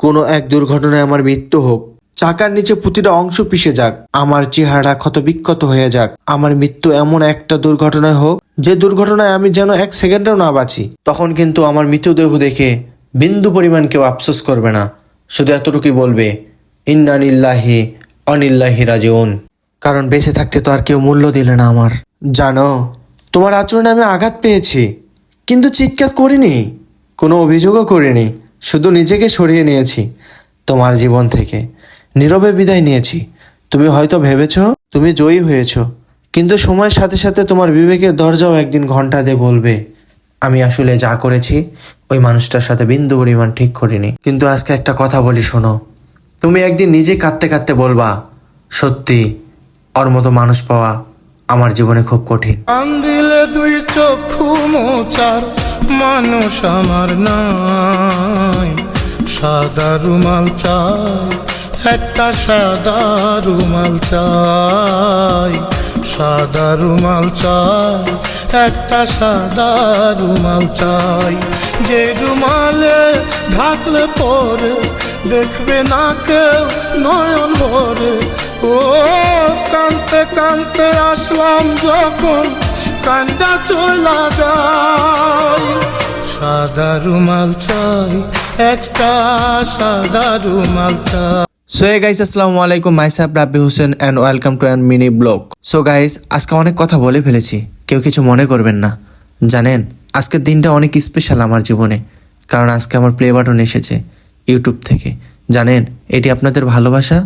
কোনো এক দুর্ঘটনায় আমার মৃত্যু হোক। চাকার নিচে প্রতিটা অংশ পিষে যাক। আমার চেহারা ক্ষত বিক্ষত হয়ে যাক। আমার মৃত্যু এমন একটা দুর্ঘটনায় হোক, যে দুর্ঘটনায় আমি যেন এক সেকেন্ডেও না বাঁচি। তখন কিন্তু আমার মৃতদেহ দেখে বিন্দু পরিমাণ কেউ আফসোস করবে না। শুধু এতটুকুই বলবে ইন্নানিল্লাহি অনিল্লাহি রাজিউন। কারণ বেঁচে থাকতে তো আর কেউ মূল্য দিলে না আমার। জানো, তোমার আচরণে আমি আঘাত পেয়েছি, কিন্তু চিৎকার করিনি, কোনো অভিযোগও করিনি। শুধু নিজেকে সরিয়ে নিয়েছি, তোমার জীবন থেকে। নীরবে বিদায় নিয়েছি। তুমি হয়তো ভেবেছ, তুমি জয়ী হয়েছ, কিন্তু সময়ের সাথে সাথে তোমার বিবেকের দরজাও একদিন ঘণ্টা দিয়ে বলবে, আমি আসলে যা করেছি, ওই মানুষটার সাথে বিন্দু পরিমাণ ঠিক করিনি। কিন্তু আজকে একটা কথা বলি, শোনো। তুমি একদিন নিজে কাঁদতে কাঁদতে বলবা, সত্যি, ওর মতো মানুষ পাওয়া আমার জীবনে খুব কঠিন। দিলে দুই চক্ষু মোচার। মানুষ আমার নাই। সাদা রুমাল চাই, একটা সাদা রুমাল চাই। সাদা রুমাল চাই, একটা সাদা রুমাল চাই। যে রুমালে ঢাকলে পরে, দেখবে না কেউ নয়ন ভরে। ও কানতে কানতে আসলাম যখন কান্দা চলা যায়। সাদা রুমাল চাই, একটা সাদা রুমাল চাই। সো হে গাইস আসসালামু আলাইকুম। মাইসাব Rabbi Hossain and welcome to an mini blog so guys আজকে অনেক কথা বলে ফেলেছি। কেউ কিছু মনে করবেন না। জানেন, আজকের দিনটা অনেক স্পেশাল আমার জীবনে। কারণ আজকে আমার প্লে বাটন এসেছে ইউটিউব থেকে। জানেন, এটি আপনাদের ভালোবাসা?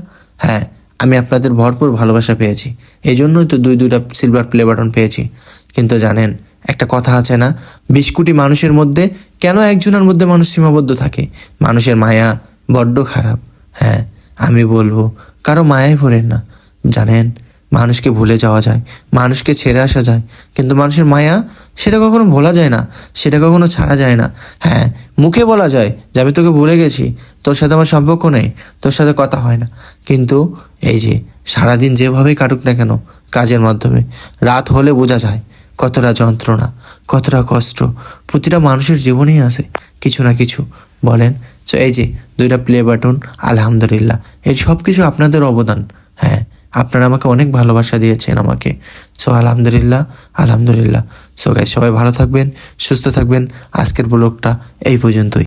হ্যাঁ আমি আপনাদের ভরপুর ভালোবাসা পেয়েছি। এই জন্যই তো দুই দুইটা সিলভার প্লে বাটন পেয়েছি। কিন্তু জানেন, একটা কথা আছে না, বিশ কোটি মানুষের মধ্যে কেন একজনের মধ্যে মানুষ সীমাবদ্ধ থাকে? মানুষের মায়া বড্ড খারাপ। হ্যাঁ আমি বলব, কারও মায়াই পড়েন না। জানেন, মানুষকে ভুলে যাওয়া যায়, মানুষকে ছেড়ে আসা যায়, কিন্তু মানুষের মায়া সেটা কখনো ভোলা যায় না, সেটা কখনো ছাড়া যায় না। হ্যাঁ মুখে বলা যায় যে, আমি তোকে ভুলে গেছি, তোর সাথে আমার সম্পর্ক নেই, তোর সাথে কথা হয় না। কিন্তু এই যে, সারাদিন যেভাবেই কাটুক না কেন, কাজের মাধ্যমে, রাত হলে বোঝা যায় কতটা যন্ত্রণা, কতটা কষ্ট, প্রতিটা মানুষের জীবনেই আছে কিছু না কিছু। বলেন তো এই যে দুইটা প্লে বাটন আলহামদুলিল্লাহ এই সব কিছু আপনাদের অবদান। হ্যাঁ আপনারা আমাকে অনেক ভালোবাসা দিয়েছেন আমাকে। সো আলহামদুলিল্লাহ আলহামদুলিল্লাহ। সো গাই সবাই ভালো থাকবেন, সুস্থ থাকবেন। আজকের ব্লগটা এই পর্যন্তই।